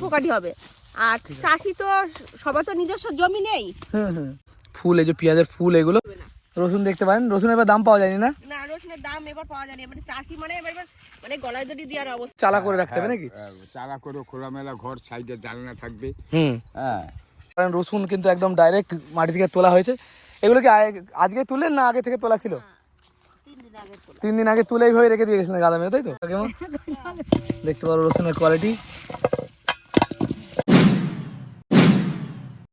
ফোকাটি হবে। আর চাষি তো সবার তো নিজস্ব জমি নেই। হুম হুম। ফুল এই যে পেঁয়াজের ফুল এগুলো। রসুন দেখতে পারেন। রসুন এবার দাম পাওয়া যায়নি না? না রসুনের দাম এবার পাওয়া যায়নি। মানে চাষি মানে এবার মানে গলায় দড়ি দেওয়ার অবস্থা। চালা করে রাখতে হবে নাকি? হ্যাঁ, চালা করে খোলামেলা ঘর সাইডে জানলা থাকবে। হুম। হ্যাঁ। কারণ রসুন কিন্তু একদম ডাইরেক্ট মাটি থেকে তোলা হয়েছে। এগুলো কি আগে- আজকে তুললেন না আগে থেকে তোলা ছিল? তিন দিন আগে তোলা। তিন দিন আগে তুলে এইভাবে রেখে দিয়ে গেছিলেন গাদা মেরে তাই তো? কেমন দেখতে পারো রসুনের কোয়ালিটি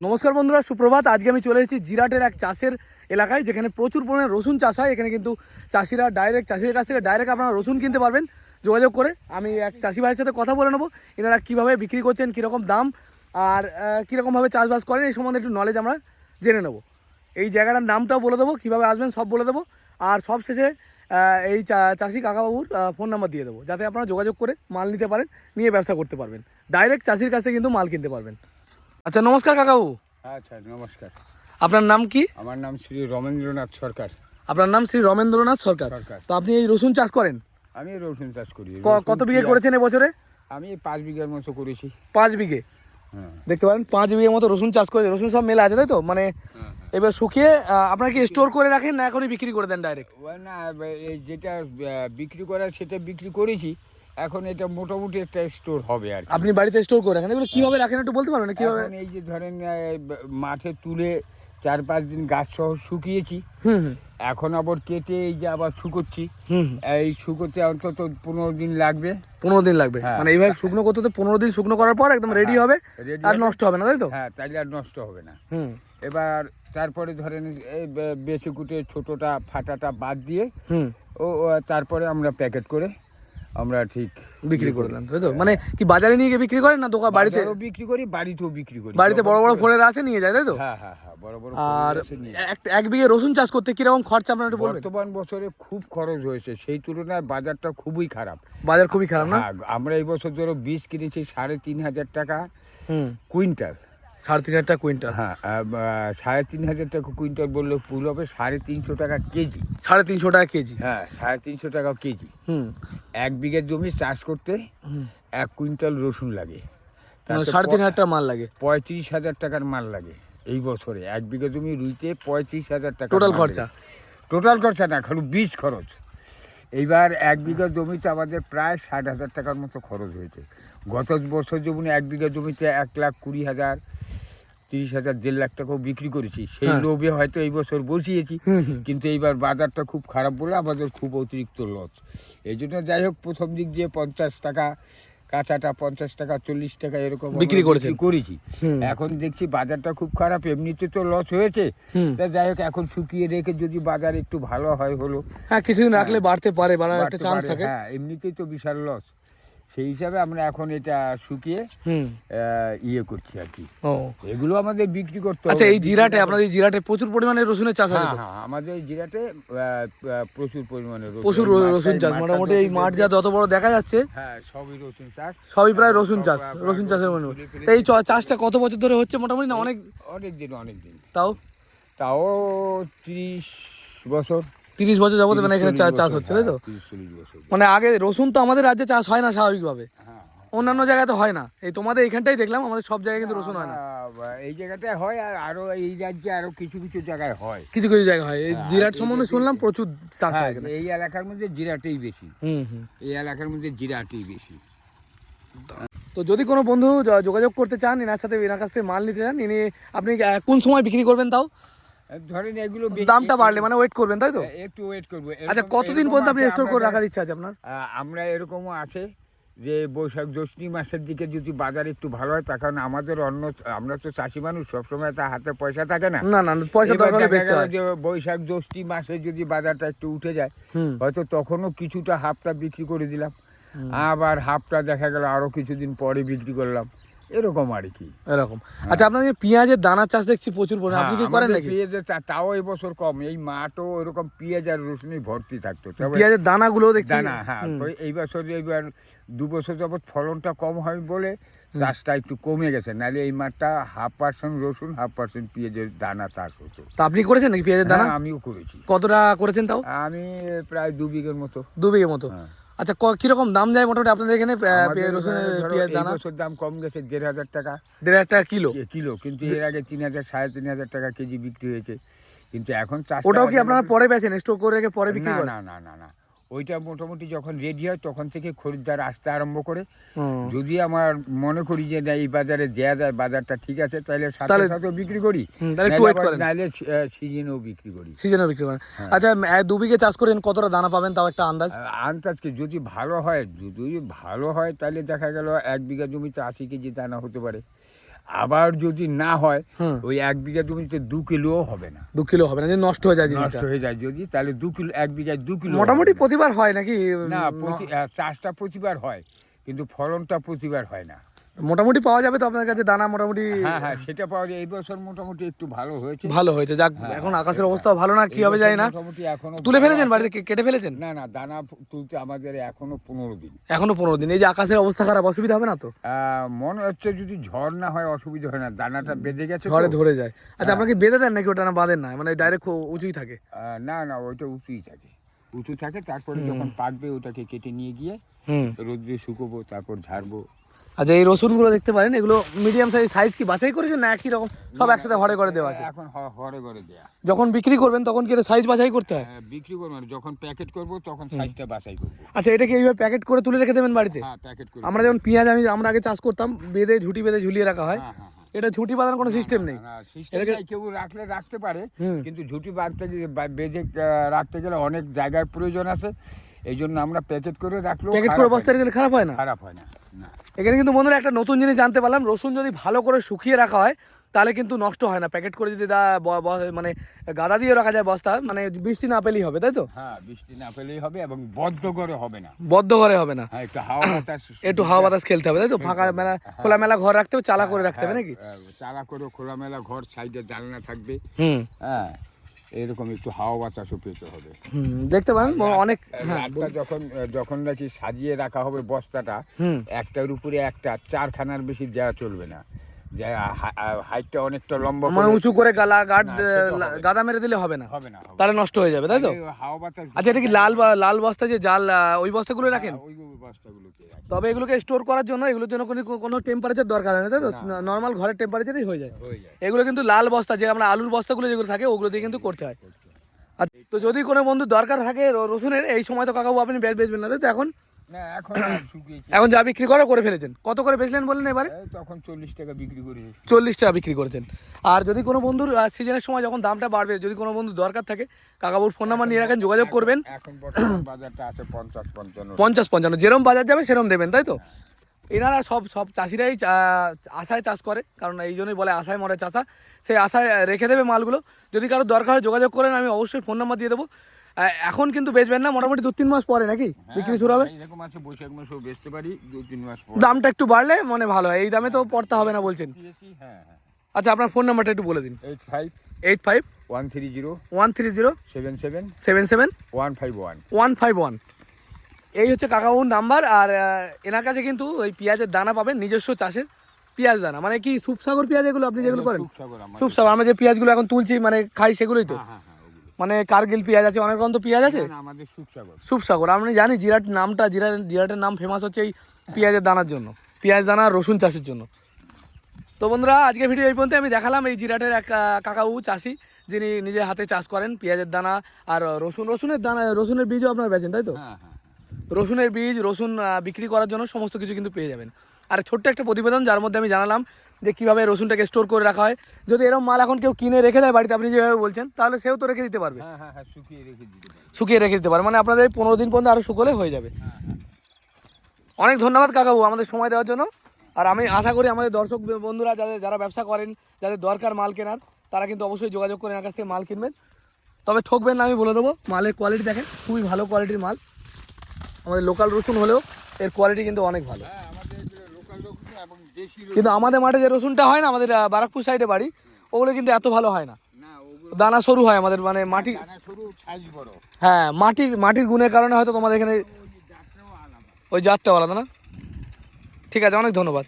নমস্কার বন্ধুরা, সুপ্রভাত। আজকে আমি চলে এসেছি জিরাটের এক চাষের এলাকায়, যেখানে প্রচুর পরিমাণে রসুন চাষ হয়। এখানে কিন্তু চাষিরা ডাইরেক্ট চাষির কাছ থেকে ডাইরেক্ট আপনারা রসুন কিনতে পারবেন। যোগাযোগ করে আমি এক চাষি ভাইয়ের সাথে কথা বলে নেব। এনারা কীভাবে বিক্রি করছেন, কীরকম দাম, আর কীরকমভাবে চাষবাস করেন, এই সম্বন্ধে একটু নলেজ আমরা জেনে নেব। এই জায়গাটার নামটাও বলে দেবো, কীভাবে আসবেন সব বলে দেবো। আর সব শেষে এই চাষি কাকাবাবুর ফোন নাম্বার দিয়ে দেবো, যাতে আপনারা যোগাযোগ করে মাল নিতে পারেন, নিয়ে ব্যবসা করতে পারবেন। ডাইরেক্ট চাষির কাছে কিন্তু মাল কিনতে পারবেন। আচ্ছা নমস্কার কাকাবাবু আচ্ছা নমস্কার। আপনার নাম কি? আমার নাম শ্রী রমেন্দ্রনাথ সরকার। আপনার নাম শ্রী রমেন্দ্রনাথ সরকার। সরকার। তো আপনি এই রসুন চাষ করেন? আমি রসুন চাষ করি। কত বিঘে করেছেন এবছরে আমি পাঁচ বিঘার মতো করেছি। পাঁচ বিঘে? হ্যাঁ। দেখতে পারেন পাঁচ বিঘের মতো রসুন চাষ করেছে রসুন সব মেলা আছে তাই তো? মানে হ্যাঁ, এবার শুকিয়ে আপনারা কি স্টোর করে রাখেন না এখনই বিক্রি করে দেন ডাইরেক্ট না এই যেটা বিক্রি করার সেটা বিক্রি করেছি। এখন এটা মোটামুটি একটা স্টোর হবে আর আপনি বাড়িতে স্টোর করে রাখেন? এগুলো কীভাবে রাখেন একটু বলতে পারবেন কীভাবে? এই যে ধরেন মাঠে তুলে চার পাঁচ দিন গাছ সহ শুকিয়েছি। এখন আবার কেটে এই যে আবার শুকোচ্ছি। এই শুকোতে অন্তত পনেরো দিন লাগবে। পনেরো দিন লাগবে? হ্যাঁ। মানে এইভাবে শুকনো করতে তো পনেরো দিন শুকনো করার পর একদম রেডি হবে আর নষ্ট হবে না তাই তো? হ্যাঁ তাইলে আর নষ্ট হবে না। হুম। এবার তারপরে ধরেন এই বে- কুটে ছোটোটা ফাটাটা বাদ দিয়ে ও তারপরে আমরা প্যাকেট করে আমরা ঠিক বিক্রি করে দেন তাই তো? মানে কি বাজারে নিয়ে গিয়ে বিক্রি করেন না? দোকান বাড়িতে বিক্রি করি বাড়িতেও বিক্রি করি। বাড়িতে বড় বড় ফোনের আসে নিয়ে যায় তাই তো? হ্যাঁ হ্যাঁ হ্যাঁ বড় বড় আর। এক বিঘে রসুন চাষ করতে কীরকম খরচা আপনারা একটু বলবেন? বর্তমান বছরে খুব খরচ হয়েছে। সেই তুলনায় বাজারটা খুবই খারাপ। বাজার খুবই খারাপ না? আমরা এই বছর ধরো বীজ কিনেছি সাড়ে তিন হাজার টাকা কুইন্টাল। সাড়ে তিন হাজার টাকা কুইন্টাল। হ্যাঁ সাড়ে তিন হাজার টাকা কুইন্টাল বললে ভুল হবে সাড়ে তিনশো টাকা কেজি। সাড়ে তিনশো টাকা কেজি। হ্যাঁ সাড়ে তিনশো টাকা কেজি। হুম। এক বিঘা জমি চাষ করতে এক কুইন্টাল রসুন লাগে। মানে সাড়ে তিন হাজার মাল লাগে। পঁয়ত্রিশ হাজার টাকার মাল লাগে এই বছরে। এক বিঘা জমি রুইতে পঁয়ত্রিশ হাজার টাকা টোটাল খরচা? টোটাল খরচা না খালি বীজ খরচ। এইবার এক বিঘা জমিতে আমাদের প্রায় ষাট হাজার টাকার মতো খরচ হয়েছে। গত বছর যেমন এক বিঘা জমিতে এক লাখ কুড়ি হাজার তিরিশ হাজার দেড় লাখ টাকাও বিক্রি করেছি। সেই হ্যাঁ। লোভে হয়তো এই বছর বসিয়েছি কিন্তু এইবার বাজারটা খুব খারাপ বলে আমাদের খুব অতিরিক্ত লস এই জন্য যাই হোক প্রথম দিক দিয়ে পঞ্চাশ টাকা কাঁচাটা পঞ্চাশ টাকা চল্লিশ টাকা এরকম বিক্রি করেছেন। করেছি। এখন দেখছি বাজারটা খুব খারাপ এমনিতে তো লস হয়েছে। তা যাই হোক এখন শুকিয়ে রেখে যদি বাজার একটু ভালো হয় হলো হ্যাঁ কিছুদিন রাখলে বাড়তে পারে বাড়ার একটা চান্স থাকে। হ্যাঁ এমনিতেই তো বিশাল লস সেই হিসাবে আমরা এখন এটা শুকিয়ে ইয়ে করছি আর কি। এগুলো আমাদের বিক্রি করতে আচ্ছা। এই জিরাটে আপনাদের এই জিরাটে প্রচুর পরিমাণে রসুনের চাষ আছে হ্যাঁ হ্যাঁ আমাদের এই আহ, প্রচুর পরিমাণে প্রচুর রসুন চাষ মোটামুটি এই মাঠ যা যত বড় দেখা যাচ্ছে হ্যাঁ সবই রসুন চাষ। সবই প্রায় রসুন চাষ রসুন চাষের মনে। এই চাষটা কত বছর ধরে হচ্ছে মোটামুটি না অনেক অনেক দিন অনেক দিন তাও? তাও ত্রিশ বছর। তিরিশ বছর যাবত মানে এখানে চাষ হচ্ছে তাই তো? 30 চল্লিশ বছর। মানে আগে রসুন তো আমাদের রাজ্যে চাষ হয় না স্বাভাবিকভাবে। হ্যাঁ। অন্যান্য জায়গায় তো হয় না। এই তোমাদের এখানটাই দেখলাম আমাদের সব জায়গায় কিন্তু রসুন হয় না। এই জায়গাটায় হয় আর আরও এই রাজ্যে আরও কিছু কিছু জায়গায় হয়। কিছু কিছু জায়গায় হয়। এই হ্যাঁ, জিরাট সম্বন্ধে শুনলাম প্রচুর চাষ হয় হ্যাঁ, এই এলাকার মধ্যে জিরাটেই বেশি। হুম হুম। এই এলাকার মধ্যে জিরাটেই বেশি। তো যদি কোনো বন্ধু যোগাযোগ করতে চান এনার সাথে এনার কাছ থেকে মাল নিতে চান ইনি আপনি কোন সময় বিক্রি করবেন তাও? ধরেন এগুলো দামটা বাড়লে মানে ওয়েট করবেন তাই তো? একটু ওয়েট করব। আচ্ছা কতদিন পর্যন্ত আপনি স্টোর করে আমরা- রাখার ইচ্ছা আছে আপনার? আমরা এরকমও আছে যে বৈশাখ জ্যৈষ্ঠী মাসের দিকে যদি বাজার একটু ভালো হয় তখন আমাদের অন্য আমরা তো চাষি মানুষ সবসময় তো হাতে পয়সা থাকে না। না না পয়সা যে বৈশাখ জ্যৈষ্ঠী মাসে যদি বাজারটা একটু উঠে যায় হয়তো তখনও কিছুটা হাফটা বিক্রি করে দিলাম। আবার হাফটা দেখা গেল আরও কিছুদিন পরে বিক্রি করলাম। এরকম আর কি। এরকম। আচ্ছা আপনাদের পেঁয়াজের দানার চাষ দেখছি প্রচুর পরিমাণে। আপনি কি হ্যাঁ, করেন নাকি? পেঁয়াজের তাও এবছর কম। এই মাঠও পেঁয়াজ আর রসুনই ভর্তি থাকতো। পেঁয়াজের দানাগুলো দেখছি। দানা হ্যাঁ তো এই বছর এইবার দু বছর যাবত ফলনটা কম হয় বলে চাষটা একটু কমে গেছে। নাহলে এই মাঠটা হাফ পার্সেন্ট রসুন হাফ পার্সেন্ট পেঁয়াজের দানা চাষ হতো। তা আপনি করেছেন নাকি পেঁয়াজের দানা? হ্যাঁ, আমিও করেছি। কতটা করেছেন তাও? আমি প্রায় দু বিঘের মতো। দু বিঘের মতো। হ্যাঁ। আচ্ছা ক- কীরকম দাম যায় মোটামুটি আপনাদের এখানে রসুন পেঁয়াজ, দানা? রসুন দাম কম গেছে দেড় হাজার টাকা। দেড় হাজার টাকা কিলো? কিলো কিন্তু এর আগে তিন হাজার সাড়ে তিন হাজার টাকা কেজি বিক্রি হয়েছে। কিন্তু এখন চাষ ওটাও কি আপনারা পরে বেচেন? স্টোর করে রেখে পরে বিক্রি না না না না। ওইটা মোটামুটি যখন রেডি হয় তখন থেকে খরিদ্দার আসতে আরম্ভ করে। যদি আমার মনে করি যে না এই বাজারে দেয়া যায় বাজারটা ঠিক আছে তাহলে সাথে সাথে বিক্রি করি। নাহলে সিজনেও বিক্রি করি। সিজনে বিক্রি করেন। হ্যাঁ। আচ্ছা দু বিঘে চাষ করেন কতটা দানা পাবেন? তাও একটা আন্দাজ। আন্দাজ কি যদি ভালো হয় যদি ভালো হয় তাহলে দেখা গেল এক বিঘা জমিতে আশি কেজি দানা হতে পারে। আবার যদি না হয় ওই এক বিঘা জমিতে দু কিলোও হবে না। দু কিলো হবে না যদি নষ্ট হয়ে যায় নষ্ট হয়ে যায় যদি তাহলে দু কিলো এক বিঘায় দু কিলো মোটামুটি প্রতিবার হয় নাকি? না চাষটা প্রতিবার হয় কিন্তু ফলনটা প্রতিবার হয় না। মোটামুটি পাওয়া যাবে তো আপনার কাছে? দানা মোটামুটি হ্যাঁ হ্যাঁ সেটা পাওয়া যায়। এই বছর মোটামুটি একটু ভালো হয়েছে। ভালো হয়েছে। যাক হ্যাঁ, এখন হ্যাঁ, আকাশের অবস্থা ভালো না কি হবে জানি না। মোটামুটি এখনও তুলে ফেলেছেন বাড়িতে? কে- কেটে ফেলেছেন? না না দানা তুলতে আমাদের এখনও পনেরো দিন। এখনও পনেরো দিন। এই যে আকাশের অবস্থা খারাপ অসুবিধা হবে না তো? আহ, মনে হচ্ছে যদি ঝড় না হয় অসুবিধা হয় না। দানাটা বেঁধে গেছে তো। ঝড়ে ধরে যায়। আচ্ছা হ্যাঁ। আপনাকে বেঁধে দেন নাকি? ওটা না বাঁধেন না? মানে ডাইরেক্ট উঁচুই থাকে। আহ, না না ওইটা উঁচুই থাকে। উঁচু থাকে তারপরে যখন পাকবে ওটাকে কেটে নিয়ে গিয়ে হুম। রোদ্রে শুকোবো তারপর ঝাড়বো। আচ্ছা এই রসুনগুলো দেখতে পারেন এগুলো মিডিয়াম সাইজ সাইজ কি বাছাই করেছেন না একই রকম? সব একসাথে ঘরে ঘরে দেওয়া আছে। এখন হরে ঘরে দেয়া। যখন বিক্রি করবেন তখন কি সাইজ বাছাই করতে হয়? হ্যাঁ, বিক্রি করব না যখন প্যাকেট করব তখন সাইজটা বাছাই করব। আচ্ছা এটা কি এইভাবে প্যাকেট করে তুলে রেখে দেবেন বাড়িতে? হ্যাঁ প্যাকেট করে আমরা যেমন পেঁয়াজ আমি আমরা আগে চাষ করতাম বেঁধে ঝুটি বেঁধে ঝুলিয়ে রাখা হয়। হ্যাঁ হ্যাঁ। এটা ঝুটি বাঁধার কোনো সিস্টেম নেই। এটাকে- কেউ রাখলে রাখতে পারে কিন্তু ঝুটি বাঁধতে বেঁধে রাখতে গেলে অনেক জায়গার প্রয়োজন আছে। এই জন্য আমরা প্যাকেট করে রাখলেও প্যাকেট করে হয় না। গেলে খারাপ হয় না? খারাপ হয় না এখানে কিন্তু বন্ধুরা একটা নতুন জিনিস জানতে পারলাম রসুন যদি ভালো করে শুকিয়ে রাখা হয় তাহলে কিন্তু নষ্ট হয় না। প্যাকেট করে যদি দা মানে গাদা দিয়ে রাখা যায় বস্তা মানে বৃষ্টি না পেলেই হবে তাই তো? হ্যাঁ বৃষ্টি না পেলেই হবে এবং বদ্ধ করে হবে না। বদ্ধ ঘরে হবে না। হ্যাঁ একটু হাওয়া বাতাস একটু হাওয়া বাতাস খেলতে হবে তাই তো? ফাঁকা মেলা খোলা মেলা ঘর রাখতে হবে চালা করে রাখতে হবে নাকি? হ্যাঁ, চালা করে খোলামেলা ঘর সাইডে জানলা থাকবে। হুম। হ্যাঁ এরকম একটু হাওয়া বাতাসও পেতে হবে। দেখতে পারেন অনেক হ্যাঁ রাতটা যখন যখন নাকি সাজিয়ে রাখা হবে বস্তাটা একটার উপরে একটা চারখানার বেশি দেওয়া চলবে না। যে হাইটটা অনেকটা লম্বা মানে উঁচু করে গালা গাড। গাদা মেরে দিলে হবে না। হবে না তাহলে নষ্ট হয়ে যাবে তাই তো? হাওয়া বাতাস আচ্ছা এটা কি লাল লাল বস্তা যে জাল ওই বস্তাগুলো রাখেন? হ্যাঁ, ওই রাখি। তবে এগুলোকে স্টোর করার জন্য এগুলোর জন্য কোনো কোনো টেম্পারেচার দরকার হয় না তাই তো? নর্মাল ঘরের টেম্পারেচারই হয়ে যায়। এগুলো কিন্তু লাল বস্তা যে আমরা আলুর বস্তাগুলো যেগুলো থাকে ওগুলো দিয়ে কিন্তু করতে হয়। আচ্ছা তো যদি কোনো বন্ধু দরকার থাকে রসুনের এই সময় তো কাকাবু আপনি বেচ বেচবেন না তো এখন? এখন যা বিক্রি করা করে ফেলেছেন। কত করে বেচলেন বললেন এবারে? তখন চল্লিশ টাকা বিক্রি করেছি চল্লিশ টাকা বিক্রি করেছেন। আর যদি কোনো বন্ধুর সিজনের সময় যখন দামটা বাড়বে যদি কোনো বন্ধু দরকার থাকে কাকাবুর ফোন নাম্বার নিয়ে রাখেন যোগাযোগ করবেন। এখন বাজারটা আছে পঞ্চাশ পঞ্চান্ন। পঞ্চাশ পঞ্চান্ন যেরম বাজার যাবে সেরম দেবেন তাই তো? এনারা সব সব চাষিরাই আশায় চাষ করে কারণ এই জন্যই বলে আশায় মরে চাষা। সেই আশায় রেখে দেবে মালগুলো। যদি কারও দরকার হয় যোগাযোগ করেন আমি অবশ্যই ফোন নাম্বার দিয়ে দেবো। এখন কিন্তু বেচবেন না মোটামুটি দু তিন মাস পরে নাকি? বিক্রি শুরু হবে? হ্যাঁ, এরকম আছে বৈশাখ মাসেও বেচতে পারি দু তিন মাস পর। দামটা একটু বাড়লে মনে ভালো হয় এই দামে তো পড়তে হবে না বলছেন। হ্যাঁ হ্যাঁ। আচ্ছা আপনার ফোন নাম্বারটা একটু বলে দিন। Eight five eight five one three zero one three zero seven seven seven seven one five one one five one এই হচ্ছে কাকাবাবুর নাম্বার আর এনার কাছে কিন্তু ওই পেঁয়াজের দানা পাবেন নিজস্ব চাষের পেঁয়াজ দানা। মানে কি সুপসাগর পেঁয়াজ এগুলো আপনি যেগুলো করেন? সুপসাগর আমরা যে পেঁয়াজগুলো এখন তুলছি মানে খাই সেগুলোই তো। মানে কার্গিল পেঁয়াজ আছে? অনেক রকম তো পেঁয়াজ আছে? আমাদের সুখসাগর সুপসাগর। আমি জানি জিরাট নামটা জিরা জিরাটের নাম ফেমাস হচ্ছে এই পেঁয়াজের দানার জন্য। পেঁয়াজ দানা রসুন চাষের জন্য। তো বন্ধুরা আজকে ভিডিও এই পর্যন্ত আমি দেখালাম এই জিরাটের এক কাকাবু চাষি যিনি নিজে হাতে চাষ করেন পেঁয়াজের দানা আর রসুন। রসুনের দানা রসুনের বীজও আপনার বেচেন তাই তো? হ্যাঁ হ্যাঁ রসুনের বীজ রসুন বিক্রি করার জন্য সমস্ত কিছু কিন্তু পেয়ে যাবেন। আর ছোট্ট একটা প্রতিবেদন যার মধ্যে আমি জানালাম যে কীভাবে রসুনটাকে স্টোর করে রাখা হয়। যদি এরকম মাল এখন কেউ কিনে রেখে দেয় বাড়িতে আপনি যেভাবে বলছেন তাহলে সেও তো রেখে দিতে পারবে। হ্যাঁ হ্যাঁ হ্যাঁ শুকিয়ে রেখে দিতে পারি শুকিয়ে রেখে দিতে পারে মানে আপনাদের পনেরো দিন পর্যন্ত আরও শুকলে হয়ে যাবে। অনেক ধন্যবাদ কাকাবু আমাদের সময় দেওয়ার জন্য। আর আমি আশা করি আমাদের দর্শক বন্ধুরা যাদের যারা ব্যবসা করেন যাদের দরকার মাল কেনার তারা কিন্তু অবশ্যই যোগাযোগ করে এনার কাছ থেকে মাল কিনবেন। তবে ঠকবেন না আমি বলে দেবো মালের কোয়ালিটি দেখেন খুবই ভালো কোয়ালিটির মাল। আমাদের লোকাল রসুন হলেও এর কোয়ালিটি কিন্তু অনেক ভালো হ্যাঁ আমাদের লোকাল রসুন এবং দেশি রসুন কিন্তু আমাদের মাঠে যে রসুনটা হয় না আমাদের বারাকপুর সাইডে বাড়ি ওগুলো কিন্তু এত ভালো হয় না। না দানা সরু হয় আমাদের মানে মাটি দানা সরু সাইজ বড়। হ্যাঁ মাটির মাটির গুণের কারণে হয়তো তোমাদের এখানে ওই জাতটাও আলাদা। না? ঠিক আছে অনেক ধন্যবাদ।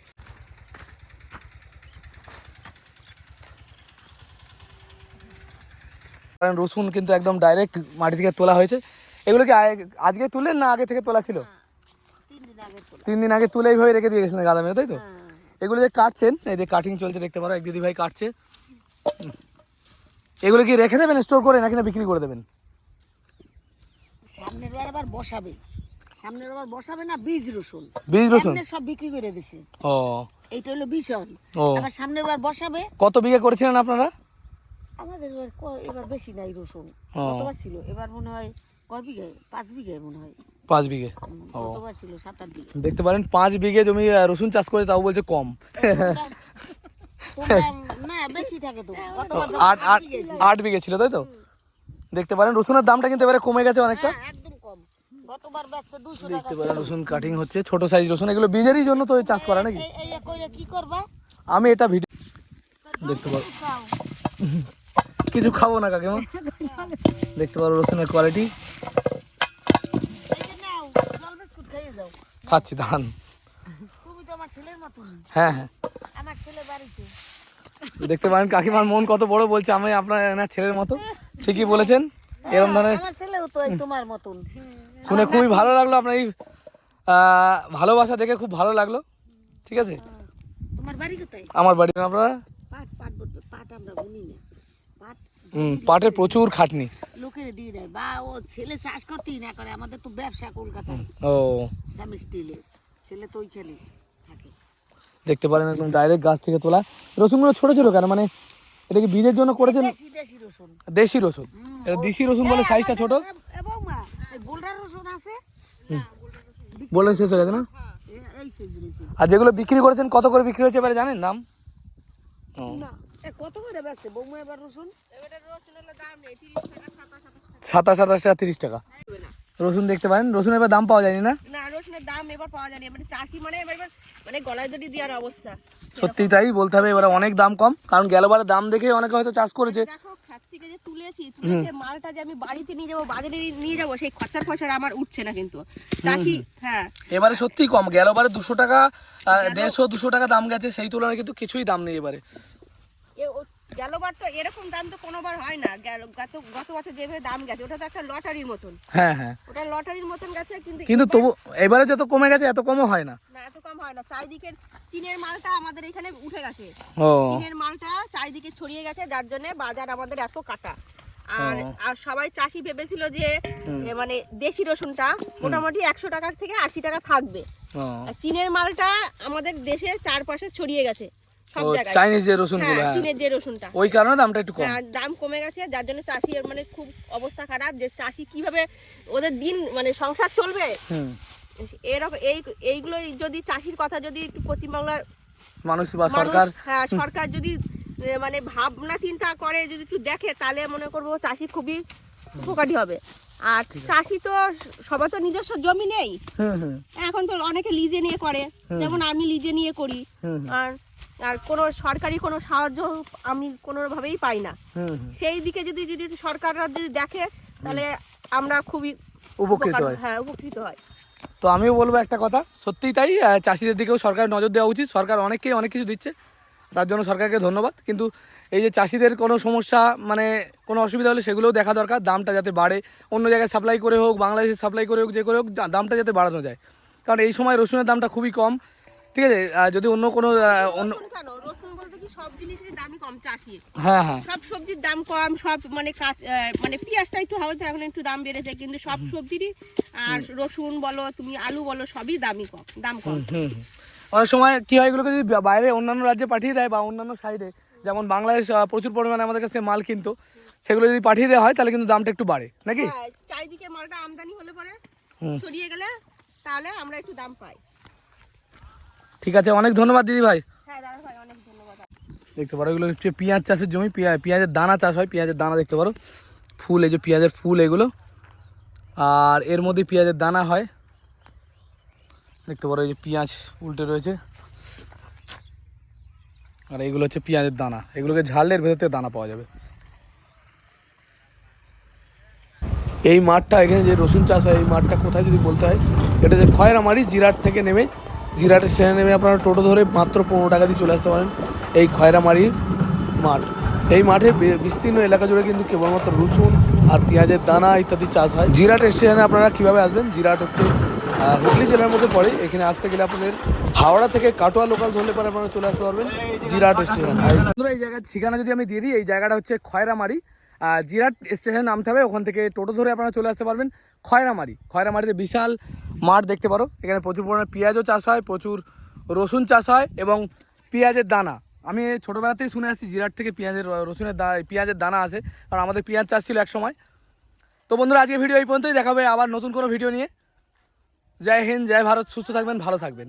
কারণ রসুন কিন্তু একদম ডাইরেক্ট মাটি থেকে তোলা হয়েছে। এগুলো কি আগে- আজকে তুললেন না আগে থেকে তোলা ছিল? তিন দিন আগে তুলে। এইভাবে রেখে দিয়ে গেছিলেন গাদা মেরে তাই তো? এগুলো যে কাটছেন এই যে কাটিং চলছে দেখতে পারো এক দিদি ভাই কাটছে। এগুলো কি রেখে দেবেন স্টোর করে নাকি না বিক্রি করে দেবেন? সামনের বার আবার বসাবে। সামনের বার বসাবে না বীজ রসুন। বীজ রসুন? সব বিক্রি করে দিছে। ও। এইটা হলো বিচন। আবার সামনের বার বসাবে। কত বিঘে করেছিলেন আপনারা? আমাদের এবার বেশি নাই রসুন। কতবার ছিল? এবার মনে হয় কয় বিঘে? পাঁচ বিঘে মনে হয়। পাঁচ বিঘে। ও। ছিল সাত আট বিঘে। দেখতে পারেন পাঁচ বিঘে জমি রসুন চাষ করে তাও বলছে কম। আট বিঘে ছিল। তাই তো? দেখতে পারেন রসুনের দামটা কিন্তু এবারে কমে গেছে অনেকটা। হ্যাঁ, দেখতে পারেন রসুন কাটিং হচ্ছে ছোট সাইজ রসুন এগুলো বীজেরই জন্য তো চাষ করা নাকি? আমি এটা ভিডিও দেখতে পারো কিছু খাব না কাকিমা। দেখতে পারো রসুনের কোয়ালিটি এই যে নাও জল বিস্কুট খেয়ে যাও খাচ্ছি ধান তুমি তো আমার ছেলের মতন হ্যাঁ হ্যাঁ। আমার ছেলে বাড়িতে। দেখতে পারেন কাকিমার মন কত বড় বলছে আমি আপনার ছেলের মতো। ঠিকই বলেছেন? এরকম ধরনের আমার ছেলেও তো তোমার মতন। শুনে খুবই ভালো লাগল আপনার এই ভালোবাসা দেখে খুব ভালো লাগল। ঠিক আছে? তোমার বাড়ি কোথায়? আমার বাড়ি আপনারা? পাট পাট পাট আমরা বুনি না। হুম, পাটের প্রচুর খাটনি। লোকের দিয়ে দেয় বা ও ছেলে চাষ করতেই না করে আমাদের তো ব্যবসা কলকাতায় ও। স্বামী স্টিলে ছেলে তো ওইখানে থাকে। দেখতে পারেন একদম ডাইরেক্ট গাছ থেকে তোলা। রসুনগুলো ছোট ছোট কেন? মানে এটা কি বীজের জন্য করেছেন? দেশি রসুন। দেশি রসুন। এটা দেশি রসুন বলে সাইজটা ছোট? রসুন আছে? বলে শেষ হয়ে গেছে না? রসুন আর যেগুলো বিক্রি করেছেন কত করে বিক্রি হয়েছে এবারে জানেন দাম না কত করে বেচছে? বৌমা এবার রসুন? সাতাশ সাতাশ টাকা তিরিশ টাকা। রসুন দেখতে পারেন রসুন এবার দাম পাওয়া যায়নি না? না রসুনের দাম এবার পাওয়া যায়নি মানে চাষি মানে এবার মানে গলায় দড়ি দেওয়ার অবস্থা। সত্যি তাই বলতে হবে এবারে অনেক দাম কম কারণ গেলবারের দাম দেখে অনেকে হয়তো চাষ করেছে। থেকে যে তুলেছি মালটা যে আমি বাড়িতে নিয়ে যাব বাজারে নিয়ে যাব সেই খরচার আমার উঠছে না কিন্তু। চাষি হ্যাঁ। এবারে সত্যি কম গেলবারে দুশো টাকা দেড়শো দুশো টাকা দাম গেছে সেই তুলনায় কিন্তু কিছুই দাম নেই এবারে। গেলবার তো এরকম দাম তো কোনোবার হয় না। গেল গত গত বছর যেভাবে দাম গেছে ওটা তো একটা লটারির মতন। হ্যাঁ হ্যাঁ। ওটা লটারির মতন গেছে কিন্তু কিন্তু তবু এবারে যত কমে গেছে এত কমও হয় না। না এত কম হয় না। চারিদিকের টিনের মালটা আমাদের এখানে উঠে গেছে। ও। টিনের মালটা চারিদিকে ছড়িয়ে গেছে যার জন্য বাজার আমাদের এত কাটা। আর আর সবাই চাষি ভেবেছিল যে মানে দেশি রসুনটা মোটামুটি একশো টাকা থেকে আশি টাকা থাকবে। চীনের মালটা আমাদের দেশে চারপাশে ছড়িয়ে গেছে। চাইনিজ যে রসুনগুলো হ্যাঁ হ্যাঁ। চীনের যে রসুনটা। ওই কারণে দামটা একটু কম। হ্যাঁ, দাম কমে গেছে যার জন্য চাষি মানে খুব অবস্থা খারাপ যে চাষি কীভাবে ওদের দিন মানে সংসার চলবে। এরকম এই এইগুলো যদি চাষির কথা যদি একটু পশ্চিমবাংলার মানুষ বা সরকার। হ্যাঁ সরকার যদি মানে ভাবনা চিন্তা করে যদি একটু দেখে তাহলে মনে করব চাষি খুবই উপকারী হবে। আর চাষি তো সবার তো নিজস্ব জমি নেই। এখন তো অনেকে লিজে নিয়ে করে। যেমন আমি লিজে নিয়ে করি। আর আর কোনো সরকারি কোনো সাহায্য আমি কোনোভাবেই পাই না। সেই দিকে যদি যদি সরকাররা যদি দেখে তাহলে আমরা খুবই উপকৃত হয়। হ্যাঁ উপকৃত হয়। তো আমিও বলব একটা কথা সত্যিই তাই চাষিদের দিকেও সরকারের নজর দেওয়া উচিত। সরকার অনেককেই অনেক কিছু দিচ্ছে তার জন্য সরকারকে ধন্যবাদ। কিন্তু এই যে চাষিদের কোনো সমস্যা মানে কোনো অসুবিধা হলে সেগুলোও দেখা দরকার দামটা যাতে বাড়ে। অন্য জায়গায় সাপ্লাই করে হোক বাংলাদেশে সাপ্লাই করে হোক যে করে হোক দামটা যাতে বাড়ানো যায়। কারণ এই সময় রসুনের দামটা খুবই কম ঠিক আছে যদি অন্য কোনো অন্য রসুন বলতে কি সব দামই কম চাষি। হ্যাঁ হ্যাঁ। সব সবজির দাম কম সব মানে মানে পেঁয়াজটা একটু হয়তো এখন একটু দাম বেড়েছে কিন্তু সব সবজিরই আর রসুন বলো তুমি আলু বলো সবই দামই কম দাম কম। অনেক সময় কি হয় এগুলোকে যদি বাইরে অন্যান্য রাজ্যে পাঠিয়ে দেয় বা অন্যান্য সাইডে যেমন বাংলাদেশ প্রচুর পরিমাণে আমাদের কাছে মাল কিনতো সেগুলো যদি পাঠিয়ে দেওয়া হয় তাহলে কিন্তু দামটা একটু বাড়ে নাকি? হ্যাঁ চারিদিকে মালটা আমদানি হলে পরে। ছড়িয়ে গেলে তাহলে আমরা একটু দাম পাই। ঠিক আছে অনেক ধন্যবাদ দিদি ভাই। হ্যাঁ দেখতে পারো এগুলো হচ্ছে পেঁয়াজ চাষের জমি। পেঁয়াজ পেঁয়াজের দানা চাষ হয় পেঁয়াজের দানা দেখতে পারো। ফুল এই যে পেঁয়াজের ফুল এগুলো। আর এর মধ্যে পেঁয়াজের দানা হয়। দেখতে পারো এই যে পেঁয়াজ উল্টে রয়েছে। আর এইগুলো হচ্ছে পেঁয়াজের দানা। এগুলোকে ঝাড়লে এর ভেতর থেকে দানা পাওয়া যাবে। এই মাঠটা এখানে যে রসুন চাষ হয় এই মাঠটা কোথায় যদি বলতে হয় এটা যে খয়রামারি জিরাট থেকে নেমে জিরাটের স্টেশনে নেমে আপনারা টোটো ধরে মাত্র পনেরো টাকা দিয়ে চলে আসতে পারেন এই খয়রামারি মাঠ। এই মাঠের বিস্তীর্ণ এলাকা জুড়ে কিন্তু কেবলমাত্র রসুন আর পেঁয়াজের দানা ইত্যাদি চাষ হয়। জিরাট স্টেশনে আপনারা কীভাবে আসবেন? জিরাট হচ্ছে হুগলি জেলার মধ্যে পড়ে। এখানে আসতে গেলে আপনাদের হাওড়া থেকে কাটোয়া লোকাল ধরলে পরে আপনারা চলে আসতে পারবেন জিরাট স্টেশন। এই- জায়গার ঠিকানা যদি আমি দিয়ে দিই, এই জায়গাটা হচ্ছে খয়রামারি। জিরাট স্টেশন নামতে হবে, ওখান থেকে টোটো ধরে আপনারা চলে আসতে পারবেন খয়রামারি। খয়রামারিতে বিশাল মাঠ দেখতে পারো, এখানে প্রচুর পরিমাণে পেঁয়াজও চাষ হয়, প্রচুর রসুন চাষ হয় এবং পেঁয়াজের দানা। আমি ছোটোবেলাতেই শুনে আসছি জিরাট থেকে পেঁয়াজের রসুনের দা, পেঁয়াজের দানা আসে কারণ আমাদের পেঁয়াজ চাষ ছিল এক সময়। তো বন্ধুরা আজকে ভিডিও এই পর্যন্তই দেখাবে আবার নতুন কোনো ভিডিও নিয়ে। জয় হিন্দ, জয় ভারত, সুস্থ থাকবেন, ভালো থাকবেন।